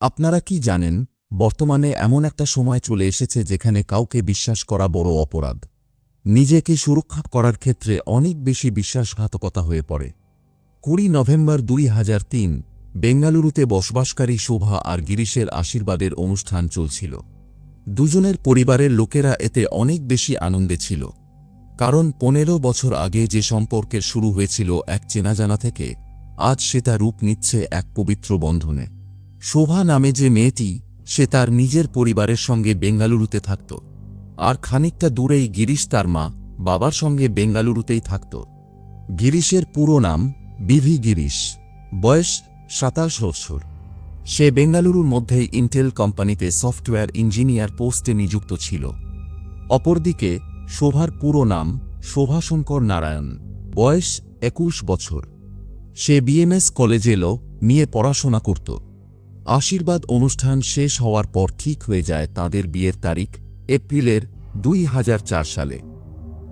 আপনারা কি জানেন, বর্তমানে এমন একটা সময় চলে এসেছে যেখানে কাউকে বিশ্বাস করা বড় অপরাধ। নিজেকে সুরক্ষা করার ক্ষেত্রে অনেক বেশি বিশ্বাসঘাতকতা হয়ে পড়ে। কুড়ি নভেম্বর দুই হাজার তিন, বেঙ্গালুরুতে বসবাসকারী শোভা আর গিরিশের আশীর্বাদের অনুষ্ঠান চলছিল। দুজনের পরিবারের লোকেরা এতে অনেক বেশি আনন্দে ছিল। কারণ পনেরো বছর আগে যে সম্পর্কের শুরু হয়েছিল এক চেনাজানা থেকে, আজ সে তার রূপ নিচ্ছে এক পবিত্র বন্ধনে। শোভা নামে যে মেয়েটি, সে তার নিজের পরিবারের সঙ্গে বেঙ্গালুরুতে থাকত। আর খানিকটা দূরেই গিরিশ তার মা, বাবার সঙ্গে বেঙ্গালুরুতেই থাকত। গিরিশের পুরো নাম বিভি গিরিশ, বয়স সাতাশ বছর। সে বেঙ্গালুরুর মধ্যেই ইন্টেল কোম্পানিতে সফটওয়্যার ইঞ্জিনিয়ার পোস্টে নিযুক্ত ছিল। অপরদিকে, শোভার পুরো নাম শোভাশঙ্কর নারায়ণ, বয়স একুশ বছর। সে বিএমএস কলেজে ল নিয়ে পড়াশোনা করত। আশীর্বাদ অনুষ্ঠান শেষ হওয়ার পর ঠিক হয়ে যায় তাদের বিয়ের তারিখ, এপ্রিলের দুই হাজার চার সালে।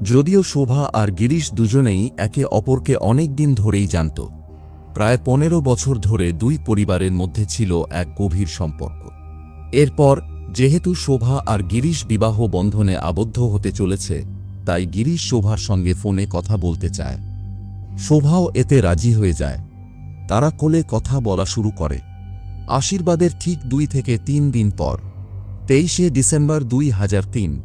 যদিও শোভা আর গিরিশ দুজনেই একে অপরকে অনেক দিন ধরেই জানত। প্রায় পনেরো বছর ধরে দুই পরিবারের মধ্যে ছিল এক গভীর সম্পর্ক। এরপর, যেহেতু শোভা আর গিরিশ বিবাহ বন্ধনে আবদ্ধ হতে চলেছে, তাই গিরিশ শোভার সঙ্গে ফোনে কথা বলতে চায়। শোভাও এতে রাজি হয়ে যায়। তারা কোলে কথা বলা শুরু করে। আশীর্বাদের ঠিক দুই থেকে তিন দিন পর। তেইশে ডিসেম্বর দুই হাজার তিন।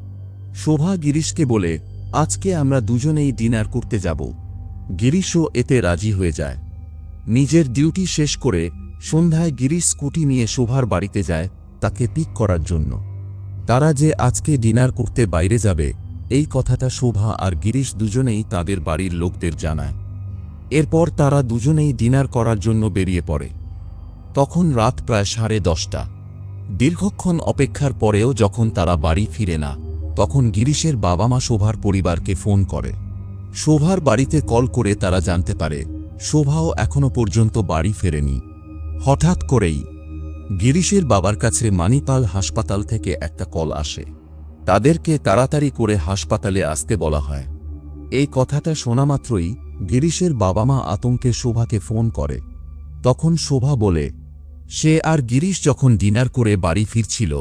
শোভা গিরিশকে বলে, আজকে আমরা দুজনেই ডিনার করতে যাব। গিরিশও এতে রাজি হয়ে যায়। নিজের ডিউটি শেষ করে সন্ধ্যায় গিরিশ স্কুটি নিয়ে শোভার বাড়িতে যায় তাকে পিক করার জন্য। তারা যে আজকে ডিনার করতে বাইরে যাবে, এই কথাটা শোভা আর গিরিশ দুজনেই তাদের বাড়ির লোকদের জানায়। এরপর তারা দুজনেই ডিনার করার জন্য বেরিয়ে পড়ে। তখন রাত প্রায় সাড়ে দশটা। দীর্ঘক্ষণ অপেক্ষার পরেও যখন তারা বাড়ি ফিরে না, তখন গিরিশের বাবা মা শোভার পরিবারকে ফোন করে। শোভার বাড়িতে কল করে তারা জানতে পারে, শোভাও এখনও পর্যন্ত বাড়ি ফেরেনি। হঠাৎ করেই গিরিশের বাবার কাছে মানিপাল হাসপাতাল থেকে একটা কল আসে। তাদেরকে তাড়াতাড়ি করে হাসপাতালে আসতে বলা হয়। এই কথাটা শোনা মাত্রই গিরিশের বাবা মা আতঙ্কে শোভাকে ফোন করে। তখন শোভা বলে সে আর গিরিশ যখন ডিনার করে বাড়ি ফিরছিল,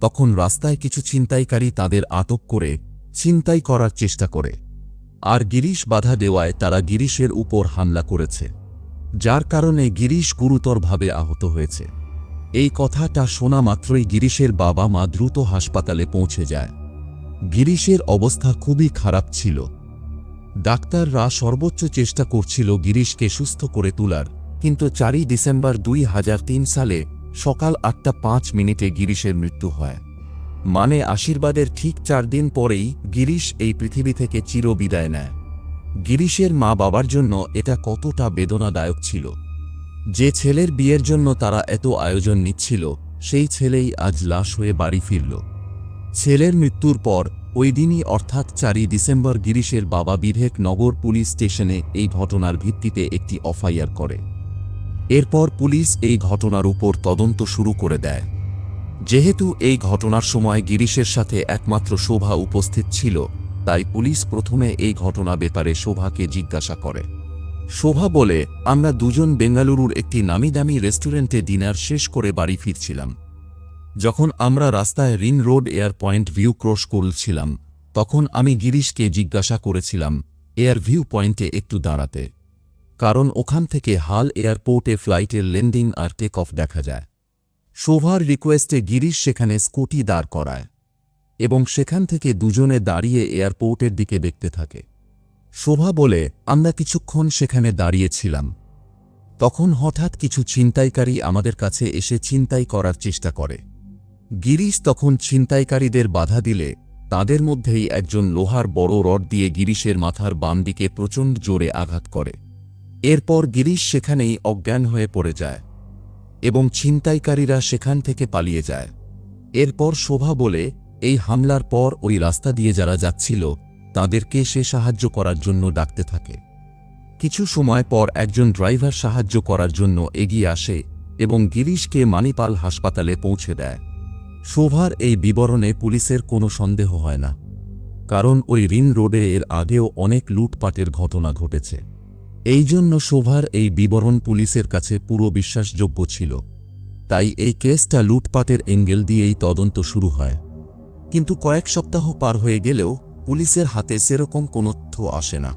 তখন রাস্তায় কিছু ছিনতাইকারী তাদের আটক করে ছিনতাই করার চেষ্টা করে। আর গিরিশ বাধা দেওয়ায় তারা গিরিশের উপর হামলা করেছে, যার কারণে গিরিশ গুরুতরভাবে আহত হয়েছে। এই কথাটা শোনা মাত্রই গিরিশের বাবা মা দ্রুত হাসপাতালে পৌঁছে যায়। গিরিশের অবস্থা খুবই খারাপ ছিল। ডাক্তাররা সর্বোচ্চ চেষ্টা করছিল গিরিশকে সুস্থ করে তোলার কিন্তু চারই ডিসেম্বর দুই হাজার তিন সালে সকাল আটটা পাঁচ মিনিটে গিরিশের মৃত্যু হয়। মানে আশীর্বাদের ঠিক চার দিন পরেই গিরিশ এই পৃথিবী থেকে চির বিদায় নেয়। গিরিশের মা বাবার জন্য এটা কতটা বেদনাদায়ক ছিল। যে ছেলের বিয়ের জন্য তারা এত আয়োজন নিচ্ছিল, সেই ছেলেই আজ লাশ হয়ে বাড়ি ফিরল। ছেলের মৃত্যুর পর, ওই দিনই অর্থাৎ চারই ডিসেম্বর গিরিশের বাবা বিধেক নগর পুলিশ স্টেশনে এই ঘটনার ভিত্তিতে একটি এফআইআর করে। এরপর পুলিশ এই ঘটনার উপর তদন্ত শুরু করে দেয়। যেহেতু এই ঘটনার সময় গিরিশের সাথে একমাত্র শোভা উপস্থিত ছিল, তাই পুলিশ প্রথমে এই ঘটনা ব্যাপারে শোভাকে জিজ্ঞাসা করে। শোভা বলে, আমরা দুজন বেঙ্গালুরুর একটি নামিদামি রেস্টুরেন্টে ডিনার শেষ করে বাড়ি ফিরছিলাম। যখন আমরা রাস্তায় ring road air point view cross করছিলাম, তখন আমি গিরিশকে জিজ্ঞাসা করেছিলাম, এয়ার ভিউ পয়েন্টে একটু দাঁড়াতে। কারণ ওখান থেকে হাল এয়ারপোর্টে ফ্লাইটের লেন্ডিং আর টেক অফ দেখা যায়। শোভার রিকোয়েস্টে গিরিশ সেখানে স্কুটি দাঁড় করায় এবং সেখান থেকে দুজনে দাঁড়িয়ে এয়ারপোর্টের দিকে দেখতে থাকে। শোভা বলে, আমরা কিছুক্ষণ সেখানে দাঁড়িয়েছিলাম। তখন হঠাৎ কিছু ছিনতাইকারী আমাদের কাছে এসে ছিনতাই করার চেষ্টা করে। গিরিশ তখন ছিনতাইকারীদের বাধা দিলে, তাদের মধ্যেই একজন লোহার বড় রড দিয়ে গিরিশের মাথার বাম দিকে প্রচণ্ড জোরে আঘাত করে। এরপর গিরিশ সেখানেই অজ্ঞান হয়ে পড়ে যায় এবং ছিনতাইকারীরা সেখান থেকে পালিয়ে যায়। এরপর শোভা বলে, এই হামলার পর ওই রাস্তা দিয়ে যারা যাচ্ছিল, তাদেরকে সে সাহায্য করার জন্য ডাকতে থাকে। কিছু সময় পর একজন ড্রাইভার সাহায্য করার জন্য এগিয়ে আসে এবং গিরিশকে মানিপাল হাসপাতালে পৌঁছে দেয়। শোভার এই বিবরণে পুলিশের কোনো সন্দেহ হয় না, কারণ ওই রিন রোডে এর আগেও অনেক লুটপাটের ঘটনা ঘটেছে। এই জন্য শোভার এই বিবরণ পুলিশের কাছে পুরো বিশ্বাসযোগ্য ছিল। তাই এই কেসটা লুটপাটের এঙ্গেল দিয়েই তদন্ত শুরু হয়। কিন্তু কয়েক সপ্তাহ পার হয়ে গেলেও পুলিশের হাতে সেরকম কোনো তথ্য আসে না।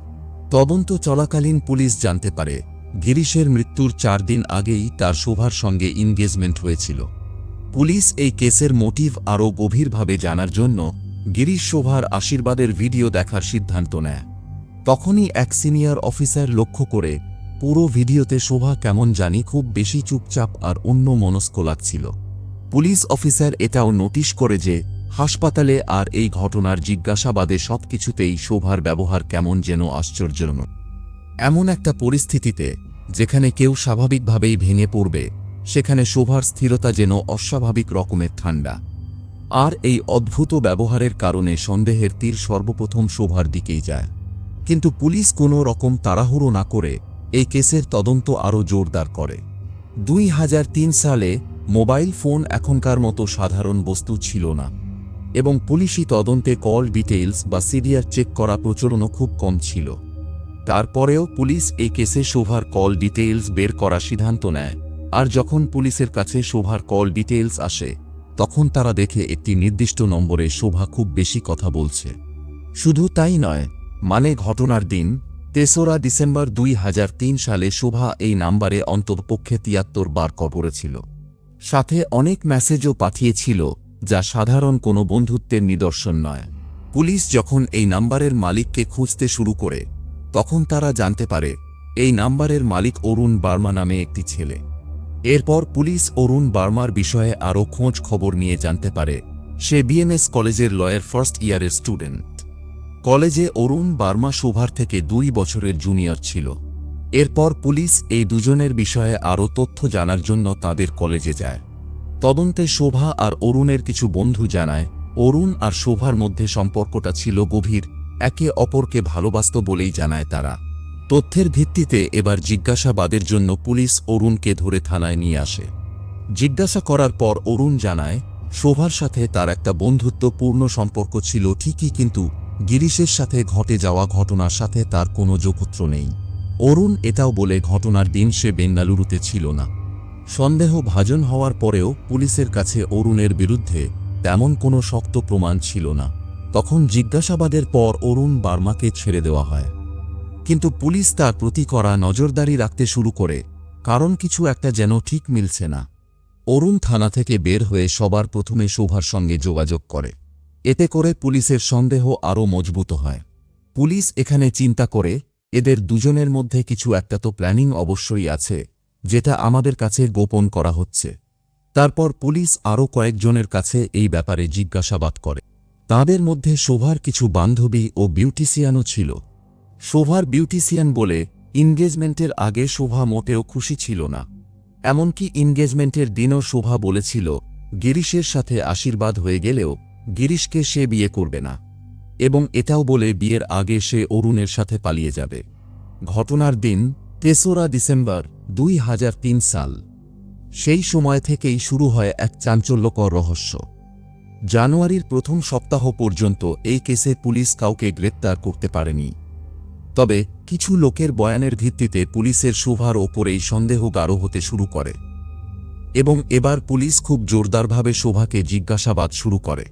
তদন্ত চলাকালীন পুলিশ জানতে পারে, গিরিশের মৃত্যুর চার দিন আগেই তার শোভার সঙ্গে ইনগেজমেন্ট হয়েছিল। পুলিশ এই কেসের মোটিভ আরও গভীরভাবে জানার জন্য গিরিশ শোভার আশীর্বাদের ভিডিও দেখার সিদ্ধান্ত নেয়। তখনই এক সিনিয়র অফিসার লক্ষ্য করে পুরো ভিডিওতে শোভা কেমন জানি খুব বেশি চুপচাপ আর অন্য মনস্ক লাগছিল। পুলিশ অফিসার এটাও নোটিশ করে যে হাসপাতালে আর এই ঘটনার জিজ্ঞাসাবাদে সবকিছুতেই শোভার ব্যবহার কেমন যেন আশ্চর্যজনক। এমন একটা পরিস্থিতিতে যেখানে কেউ স্বাভাবিকভাবেই ভেঙে পড়বে, সেখানে শোভার স্থিরতা যেন অস্বাভাবিক রকমের ঠান্ডা। আর এই অদ্ভুত ব্যবহারের কারণে সন্দেহের তীর সর্বপ্রথম শোভার দিকেই যায়। কিন্তু পুলিশ কোনো রকম তাড়াহুড়ো না করে এই কেসের তদন্ত আরও জোরদার করে। দুই হাজার তিন সালে মোবাইল ফোন এখনকার মতো সাধারণ বস্তু ছিল না এবং পুলিশি তদন্তে কল ডিটেইলস বা সিরিয়ার চেক করা প্রচলনও খুব কম ছিল। তারপরেও পুলিশ এই কেসে শোভার কল ডিটেইলস বের করার সিদ্ধান্ত নেয় আর যখন পুলিশের কাছে শোভার কল ডিটেইলস আসে, তখন তারা দেখে একটি নির্দিষ্ট নম্বরে শোভা খুব বেশি কথা বলছে। শুধু তাই নয় মানে ঘটনার দিন, তেসরা ডিসেম্বর দুই হাজার তিন সালে শোভা এই নাম্বারে অন্ততপক্ষে তিয়াত্তর বার করেছিল সাথে অনেক মেসেজও পাঠিয়েছিল, যা সাধারণ কোনো বন্ধুত্বের নিদর্শন নয়। পুলিশ যখন এই নাম্বারের মালিককে খুঁজতে শুরু করে, তখন তারা জানতে পারে, এই নাম্বারের মালিক অরুণ বার্মা নামে একটি ছেলে। এরপর পুলিশ অরুণ বার্মার বিষয়ে আরও খোঁজ খবর নিয়ে জানতে পারে, সে বিএমএস কলেজের লয়ের ফার্স্ট ইয়ারের স্টুডেন্ট। কলেজে অরুণ বার্মা শোভার থেকে দুই বছরের জুনিয়র ছিল। এরপর পুলিশ এই দুজনের বিষয়ে আরও তথ্য জানার জন্য তাদের কলেজে যায়। তদন্তে শোভা আর অরুণের কিছু বন্ধু জানায়, অরুণ আর শোভার মধ্যে সম্পর্কটা ছিল গভীর, একে অপরকে ভালোবাসত বলেই জানায় তারা। তথ্যের ভিত্তিতে এবার জিজ্ঞাসাবাদের জন্য পুলিশ অরুণকে ধরে থানায় নিয়ে আসে। জিজ্ঞাসা করার পর অরুণ জানায়, শোভার সাথে তার একটা বন্ধুত্বপূর্ণ সম্পর্ক ছিল ঠিকই কিন্তু গিরিশের সাথে ঘটে যাওয়া ঘটনার সাথে তার কোনো যোগত্র নেই। অরুণ এটাও বলে ঘটনার দিন সে বেঙ্গালুরুতে ছিল না। সন্দেহ ভাজন হওয়ার পরেও পুলিশের কাছে অরুণের বিরুদ্ধে তেমন কোনো শক্ত প্রমাণ ছিল না। তখন জিজ্ঞাসাবাদের পর অরুণ বার্মাকে ছেড়ে দেওয়া হয়। কিন্তু পুলিশ তার প্রতি করা নজরদারি রাখতে শুরু করে, কারণ কিছু একটা যেন ঠিক মিলছে না। অরুণ থানা থেকে বের হয়ে সবার প্রথমে শোভার সঙ্গে যোগাযোগ করে। এতে করে পুলিশের সন্দেহ আরও মজবুত হয়। পুলিশ এখানে চিন্তা করে, এদের দুজনের মধ্যে কিছু একটা তো প্ল্যানিং অবশ্যই আছে, যেটা আমাদের কাছে গোপন করা হচ্ছে। তারপর পুলিশ আরও কয়েকজনের কাছে এই ব্যাপারে জিজ্ঞাসাবাদ করে। তাদের মধ্যে শোভার কিছু বান্ধবী ও বিউটিশিয়ানও ছিল। শোভার বিউটিশিয়ান বলে ইনগেজমেন্টের আগে শোভা মোটেও খুশি ছিল না। এমনকি ইনগেজমেন্টের দিনও শোভা বলেছিল, গিরিশের সাথে আশীর্বাদ হয়ে গেলেও গিরিশকে সে বিয়ে করবে না, এবং এটাও বলে বিয়ের আগে সে অরুণের সাথে পালিয়ে যাবে। ঘটনার দিন, তেসরা ডিসেম্বর, দুই হাজার তিন সাল। সেই সময় থেকেই শুরু হয় এক চাঞ্চল্যকর রহস্য। জানুয়ারির প্রথম সপ্তাহ পর্যন্ত এই কেসে পুলিশ কাউকে গ্রেপ্তার করতে পারেনি। তবে কিছু লোকের বয়ানের ভিত্তিতে পুলিশের শোভার ওপরেই সন্দেহ গাঢ় হতে শুরু করে। এবং এবার পুলিশ খুব জোরদারভাবে শোভাকে জিজ্ঞাসাবাদ শুরু করে।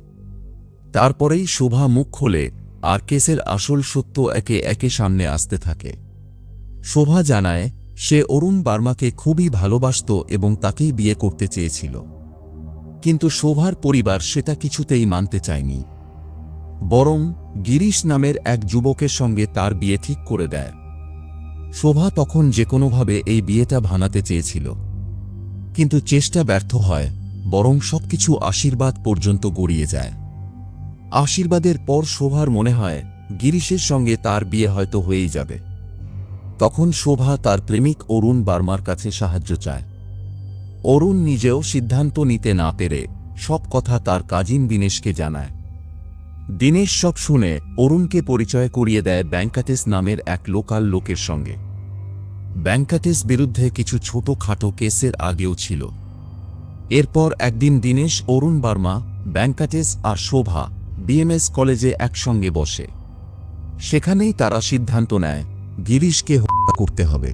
তারপরেই শোভা মুখ খোলে আর কেসের আসল সত্য একে একে সামনে আসতে থাকে। শোভা জানায়, সে অরুণ বার্মাকে খুবই ভালোবাসত এবং তাকেই বিয়ে করতে চেয়েছিল। কিন্তু শোভার পরিবার সেটা কিছুতেই মানতে চায়নি। বরং গিরিশ নামের এক যুবকের সঙ্গে তার বিয়ে ঠিক করে দেয়। শোভা তখন যে কোনোভাবে এই বিয়েটা ভানাতে চেয়েছিল। কিন্তু চেষ্টা ব্যর্থ হয়, বরং সবকিছু আশীর্বাদ পর্যন্ত গড়িয়ে যায়। আশীর্বাদের পর শোভার মনে হয়, গিরিশের সঙ্গে তার বিয়ে হয়তো হয়েই যাবে। তখন শোভা তার প্রেমিক অরুণ বার্মার কাছে সাহায্য চায়। অরুণ নিজেও সিদ্ধান্ত নিতে না পেরে সব কথা তার কাজিন দীনেশকে জানায়। দীনেশ সব শুনে অরুণকে পরিচয় করিয়ে দেয় ব্যাংকাটেস নামের এক লোকাল লোকের সঙ্গে। ব্যাংকাটেস বিরুদ্ধে কিছু ছোটখাটো কেসের আগেও ছিল। এরপর একদিন দীনেশ, অরুণ বার্মা, ব্যাংকাটেস আর শোভা বিএমএস কলেজে একসঙ্গে বসে। সেখানেই তারা সিদ্ধান্ত নেয়, গিরিশকে হত্যা করতে হবে।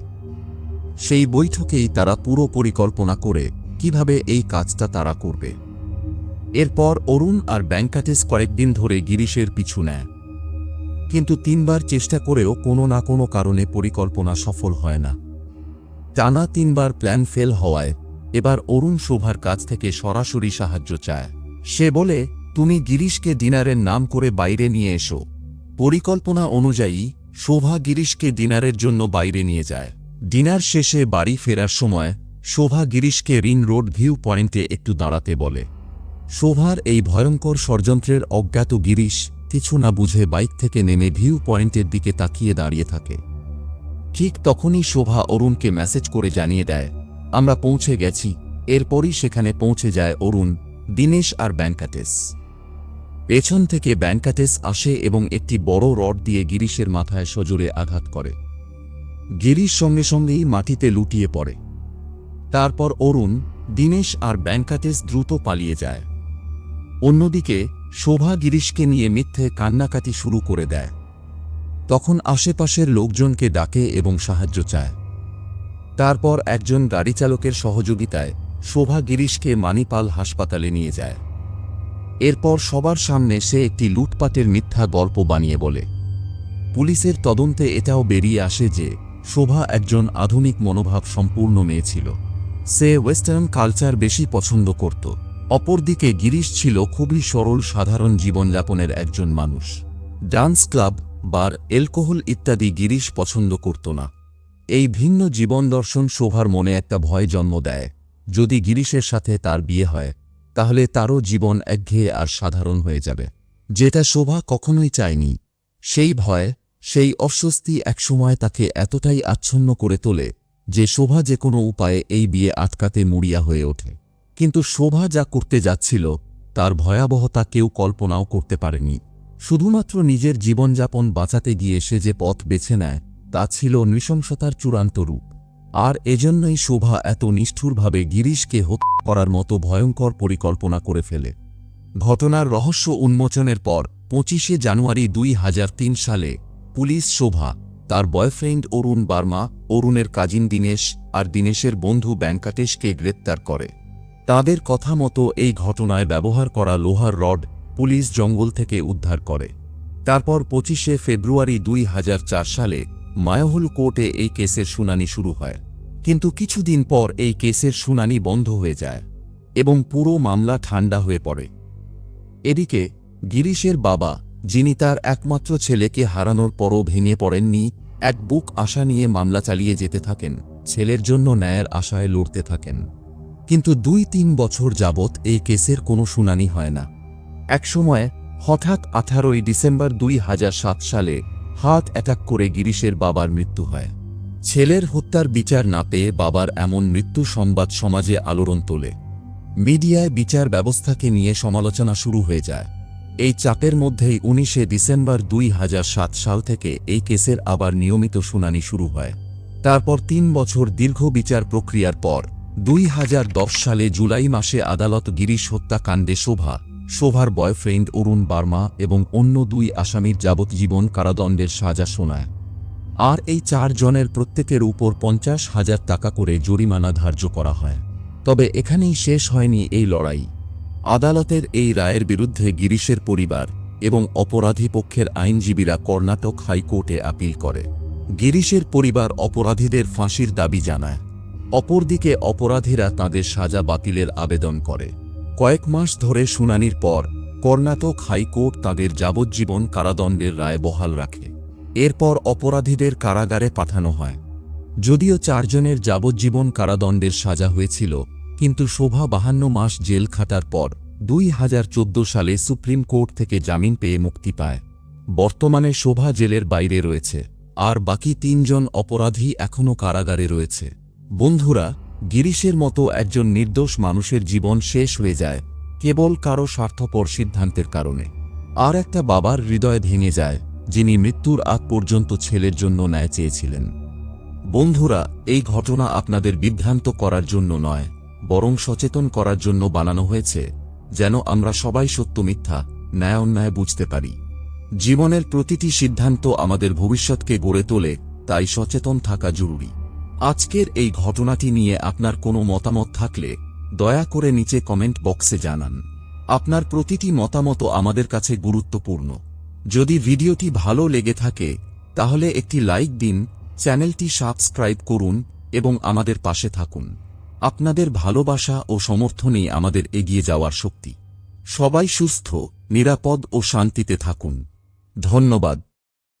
সেই বৈঠকেই তারা পুরো পরিকল্পনা করে কীভাবে এই কাজটা তারা করবে। এরপর অরুণ আর ব্যাংকাটেস কয়েকদিন ধরে গিরিশের পিছু নেয়। কিন্তু তিনবার চেষ্টা করেও কোনো না কোনো কারণে পরিকল্পনা সফল হয় না। টানা তিনবার প্ল্যান ফেল হওয়ায় এবার অরুণ শোভার কাছ থেকে সরাসরি সাহায্য চায়। সে বলে তুমি গিরিশকে ডিনারের নাম করে বাইরে নিয়ে এসো। পরিকল্পনা অনুযায়ী, শোভা গিরিশকে ডিনারের জন্য বাইরে নিয়ে যায়। ডিনার শেষে বাড়ি ফেরার সময়, শোভা গিরিশকে রিন রোড ভিউ পয়েন্টে একটু দাঁড়াতে বলে। শোভার এই ভয়ঙ্কর ষড়যন্ত্রের অজ্ঞাত গিরিশ কিছু না বুঝে বাইক থেকে নেমে ভিউ পয়েন্টের দিকে তাকিয়ে দাঁড়িয়ে থাকে। ঠিক তখনই শোভা অরুণকে মেসেজ করে জানিয়ে দেয়, আমরা পৌঁছে গেছি। এরপরই সেখানে পৌঁছে যায় অরুণ, দিনেশ আর ব্যাংকাটেস। পেছন থেকে ব্যাংকাটেস আসে এবং একটি বড় রড দিয়ে গিরিশের মাথায় সজোরে আঘাত করে। গিরিশ সঙ্গে সঙ্গেই মাটিতে লুটিয়ে পড়ে। তারপর অরুণ, দিনেশ আর ব্যাংকাটেস দ্রুত পালিয়ে যায়। অন্যদিকে, শোভা গিরিশকে নিয়ে মিথ্যে কান্নাকাটি শুরু করে দেয়। তখন আশেপাশের লোকজনকে ডাকে এবং সাহায্য চায়। তারপর একজন গাড়ি চালকের সহযোগিতায় শোভা গিরিশকে মানিপাল হাসপাতালে নিয়ে যায়। এরপর সবার সামনে সে একটি লুটপাটের মিথ্যা গল্প বানিয়ে বলে। পুলিশের তদন্তে এটাও বেরিয়ে আসে যে, শোভা একজন আধুনিক মনোভাব সম্পূর্ণ মেয়ে ছিল। সে ওয়েস্টার্ন কালচার বেশি পছন্দ করত। অপরদিকে গিরিশ ছিল খুবই সরল, সাধারণ জীবনযাপনের একজন মানুষ। ডান্স ক্লাব, বার, অ্যালকোহল ইত্যাদি গিরিশ পছন্দ করত না। এই ভিন্ন জীবন দর্শন শোভার মনে একটা ভয় জন্ম দেয়। যদি গিরিশের সাথে তার বিয়ে হয় তাহলে তারও জীবন একঘেয়ে আর সাধারণ হয়ে যাবে। যেটা শোভা কখনোই চায়নি। সেই ভয়, সেই অস্বস্তি একসময় তাকে এতটাই আচ্ছন্ন করে তোলে যে শোভা যে কোনো উপায়ে এই বিয়ে আটকাতে মুড়িয়া হয়ে ওঠে। কিন্তু শোভা যা করতে যাচ্ছিল, তার ভয়াবহতা কেউ কল্পনাও করতে পারেনি। শুধুমাত্র নিজের জীবনযাপন বাঁচাতে গিয়ে সে যে পথ বেছে নেয়, তা ছিল নৃশংসতার চূড়ান্ত রূপ। আর এজন্যই শোভা এত নিষ্ঠুরভাবে গিরিশকে হত্যা করার মতো ভয়ঙ্কর পরিকল্পনা করে ফেলে। ঘটনার রহস্য উন্মোচনের পর, পঁচিশে জানুয়ারি দুই হাজার তিন সালে, পুলিশ শোভা, তার বয়ফ্রেন্ড অরুণ বার্মা, অরুণের কাজিন দীনেশ আর দীনেশের বন্ধু ব্যাঙ্কাটেশকে গ্রেপ্তার করে। তাদের কথা মতো এই ঘটনায় ব্যবহার করা লোহার রড পুলিশ জঙ্গল থেকে উদ্ধার করে। তারপর পঁচিশে ফেব্রুয়ারি দুই হাজার চার সালে মায়াহুল কোর্টে এই কেসের শুনানি শুরু হয়। কিন্তু কিছুদিন পর এই কেসের শুনানি বন্ধ হয়ে যায় এবং পুরো মামলা ঠান্ডা হয়ে পড়ে। এদিকে গিরিশের বাবা, যিনি তার একমাত্র ছেলেকে হারানোর পরও ভেঙে পড়েননি, এক বুক আশা নিয়ে মামলা চালিয়ে যেতে থাকেন, ছেলের জন্য ন্যায়ের আশায় লড়তে থাকেন। কিন্তু দুই তিন বছর যাবৎ এই কেসের কোনো শুনানি হয় না। একসময় হঠাৎ আঠারোই ডিসেম্বর দুই হাজার সাত সালে হার্ট অ্যাটাক করে গিরিশের বাবার মৃত্যু হয়। ছেলের হত্যার বিচার না পেয়ে বাবার এমন মৃত্যু সংবাদ সমাজে আলোড়ন তোলে। মিডিয়ায় বিচার ব্যবস্থাকে নিয়ে সমালোচনা শুরু হয়ে যায়। এই চাপের মধ্যেই উনিশে ডিসেম্বর দুই হাজার সাত সাল থেকে এই কেসের আবার নিয়মিত শুনানি শুরু হয়। তারপর তিন বছর দীর্ঘ বিচার প্রক্রিয়ার পর দুই হাজার দশ সালে জুলাই মাসে আদালত গিরিশ হত্যাকাণ্ডে শোভা শোভার বয়ফ্রেন্ড অরুণ বার্মা এবং অন্য দুই আসামির যাবজ্জীবন কারাদণ্ডের সাজা শোনায়। আর এই চার জনের প্রত্যেকের উপর পঞ্চাশ হাজার টাকা করে জরিমানা ধার্য করা হয়। তবে এখানেই শেষ হয়নি এই লড়াই। আদালতের এই রায়ের বিরুদ্ধে গিরিশের পরিবার এবং অপরাধী পক্ষের আইনজীবীরা কর্ণাটক হাইকোর্টে আপিল করে। গিরিশের পরিবার অপরাধীদের ফাঁসির দাবি জানায়। অপরদিকে অপরাধীরা তাদের সাজা বাতিলের আবেদন করে। কয়েক মাস ধরে শুনানির পর কর্ণাটক হাইকোর্ট তাদের যাবজ্জীবন কারাদণ্ডের রায় বহাল রাখে। এরপর অপরাধীদের কারাগারে পাঠানো হয়। যদিও চারজনের যাবজ্জীবন কারাদণ্ডের সাজা হয়েছিল, কিন্তু শোভা বাহান্ন মাস জেল খাটার পর দুই হাজার চোদ্দ সালে সুপ্রিম কোর্ট থেকে জামিন পেয়ে মুক্তি পায়। বর্তমানে শোভা জেলের বাইরে রয়েছে, আর বাকি তিনজন অপরাধী এখনও কারাগারে রয়েছে। বন্ধুরা গিরিশের মতো একজন নির্দোষ মানুষের জীবন শেষ হয়ে যায়, কেবল কারও স্বার্থপর সিদ্ধান্তের কারণে। আর একটা বাবার হৃদয় ভেঙে যায়, যিনি মৃত্যুর আগ পর্যন্ত ছেলের জন্য ন্যায় চেয়েছিলেন। বন্ধুরা, এই ঘটনা আপনাদের বিভ্রান্ত করার জন্য নয়, বরং সচেতন করার জন্য বানানো হয়েছে, যেন আমরা সবাই সত্য মিথ্যা, ন্যায় অন্যায় বুঝতে পারি। জীবনের প্রতিটি সিদ্ধান্ত আমাদের ভবিষ্যৎকে গড়ে তোলে, তাই সচেতন থাকা জরুরি। আজকের এই ঘটনাটি নিয়ে আপনার কোনো মতামত থাকলে, দয়া করে নিচে কমেন্ট বক্সে জানান। আপনার প্রতিটি মতামত আমাদের কাছে গুরুত্বপূর্ণ। যদি ভিডিওটি ভালো লেগে থাকে, তাহলে একটি লাইক দিন, চ্যানেলটি সাবস্ক্রাইব করুন, এবং আমাদের পাশে থাকুন। আপনাদের ভালোবাসা ও সমর্থনই আমাদের এগিয়ে যাওয়ার শক্তি। সবাই সুস্থ, নিরাপদ ও শান্তিতে থাকুন। ধন্যবাদ।